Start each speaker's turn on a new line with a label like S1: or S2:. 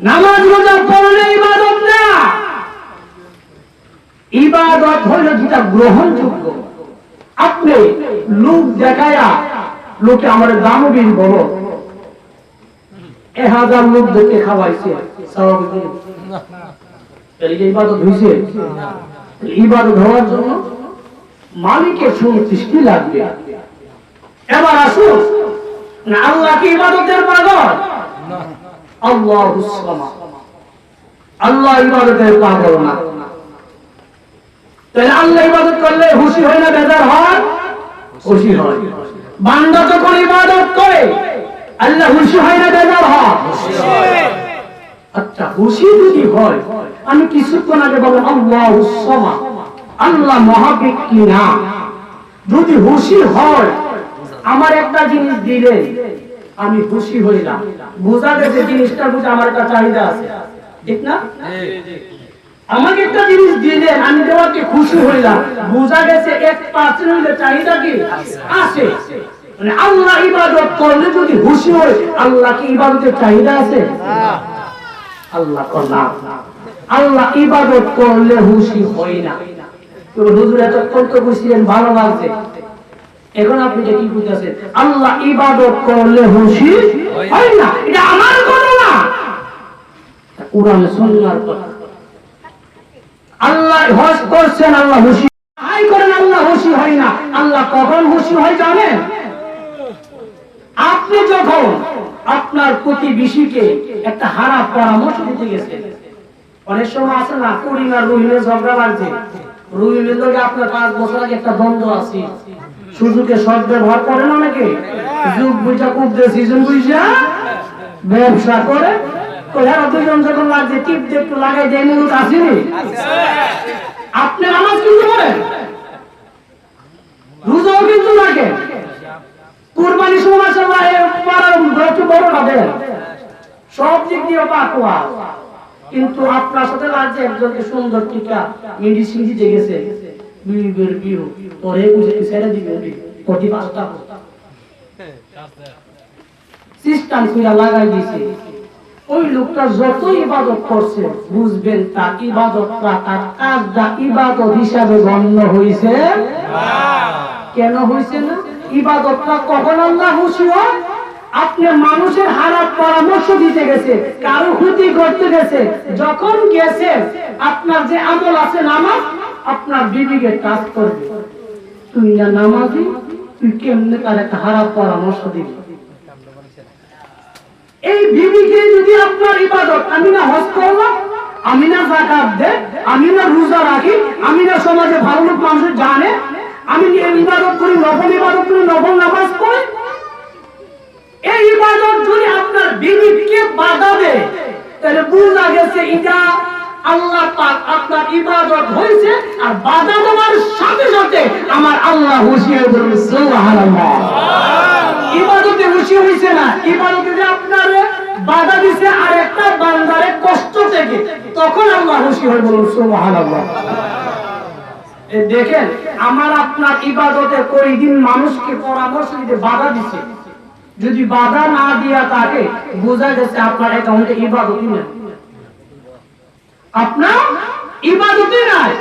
S1: নামাজ রোজা পড়লে ইবাদত না। ইবাদত হইল যেটা গ্রহণযোগ্য। আপনি লোক দেখায়া লোকে আমার দানবীর বলো, এ হাজার লোক দেখে খাওয়াইছে ইবাদত হয়েছে ইবাদত হওয়ার জন্য মালিকের সন্তুষ্টি লাগবে। এবার আসুন না আল্লাহ কি ইবাদতের পাগল? আল্লাহ আল্লাহ ইবাদতের পাগল না। তাহলে আল্লাহ ইবাদত করলে খুশি হয় না বেজার হয়? খুশি হয়। বান্দা যখন ইবাদত করে আল্লাহ খুশি হয় না বেজার হয়? আচ্ছা খুশি যদি হয় আমি কিছুক্ষণ আগে বললাম আল্লাহ আল্লাহ মহাবিক্রি না। যদি খুশি হয় আমার একটা জিনিস দিলেন আমি খুশি হইলাম। বোঝা গেছে জিনিসটা বুঝে আমার একটা চাহিদা আছে। ঠিক না? আমাকে একটা জিনিস দিলেন আমি দেওয়াকে খুশি হইলাম। বোঝা গেছে এক পার্সেন্ট চাহিদা কি? আছে। মানে আল্লাহ ইবাদত করলে যদি খুশি হয়, আল্লাহ কি ইবাদতের চাহিদা আছে? আল্লাহ না। আল্লাহ ইবাদত করলে খুশি হয় না। তো হুজুর এতক্ষণ তো বুঝছিলেন ভালো লাগছে। এখন আপনি এটা কি বুঝতেছেন? আল্লাহ ইবাদত করলে খুশি হয় না। এটা আমার কথা না। কোরআন সুন্নাহর কথা। আল্লাহ হজ করছেন, আল্লাহ খুশি হাই করেন, আল্লাহ খুশি হয় না। আল্লাহ কখন খুশি হয় জানেন? আপনি যখন আপনার প্রতিবেশীকে একটা হারা পরামর্শ দিতে গেছেন, অনেক সময় আছে না করিম আর রহিমের ঝগড়া লাগছে। রহিমের লোকে আপনার পাঁচ বছর আগে একটা দ্বন্দ্ব আছে। সুযোগে সৎ ব্যবহার করে না নাকি? যুগ বুঝা খুব সিজন বুঝা, ব্যবসা করে। দুজন যখন লাগছে, টিপ লাগাই দেয় আসেনি আপনি কিন্তু করেন কিন্তু কুরবানি বড়টা দেন সব দিক দিয়ে পাকুয়া কিন্তু আপনার সাথে লাগছে একজনকে সুন্দর টিকা, মেডিসিন দিতে গেছে। বুঝবেন তার ইবাদতটা তার কাজটা ইবাদত হিসাবে গণ্য কেন না ইবাদতটা কখন খুশি আপনি মানুষের হারাপ পরামর্শ দিতে গেছে কারও ক্ষতি করতে গেছে যখন গেছে আপনার যে আমল আছে নামাজ আপনার বিবিকে কাজ করবে। তুই না নামাজি, তুই কেমনে তার একটা হারাপ পরামর্শ দিবি? এই বিবিকে যদি আপনার ইবাদত, আমি না হজ করলাম আমি না জাকাত দে, আমি না রোজা রাখি, আমি না সমাজে ভালো লোক মানুষ জানে, আমি ইবাদত করি, নফল ইবাদত করি, নফল নামাজ পড়ি? এই ইবাদত যদি আপনার বিবিকে বাধা দেয়, তাহলে বুঝা গেছে এটা আল্লাহ পাক আপনার ইবাদত হয়েছে আর বাধা দেওয়ার সাথে সাথে আমার আল্লাহ হুশিয়ার বলুন সুবহানাল্লাহ। ইবাদতে খুশি হইছে না, ইবাদতে যে আপনার বাধা দিছে আর একটা বান্দারে কষ্ট থেকে, তখন আল্লাহ হয় বলুন সুবহানাল্লাহ। দেখেন, আমার আপনার ইবাদতে কই দিন মানুষকে পরামর্শ দিতে বাধা দিছে। যদি বাধা না দিয়া তাকে বোঝা গেছে আপনার অ্যাকাউন্টে ইবাদতই না আপনার ইবাদতে নাই।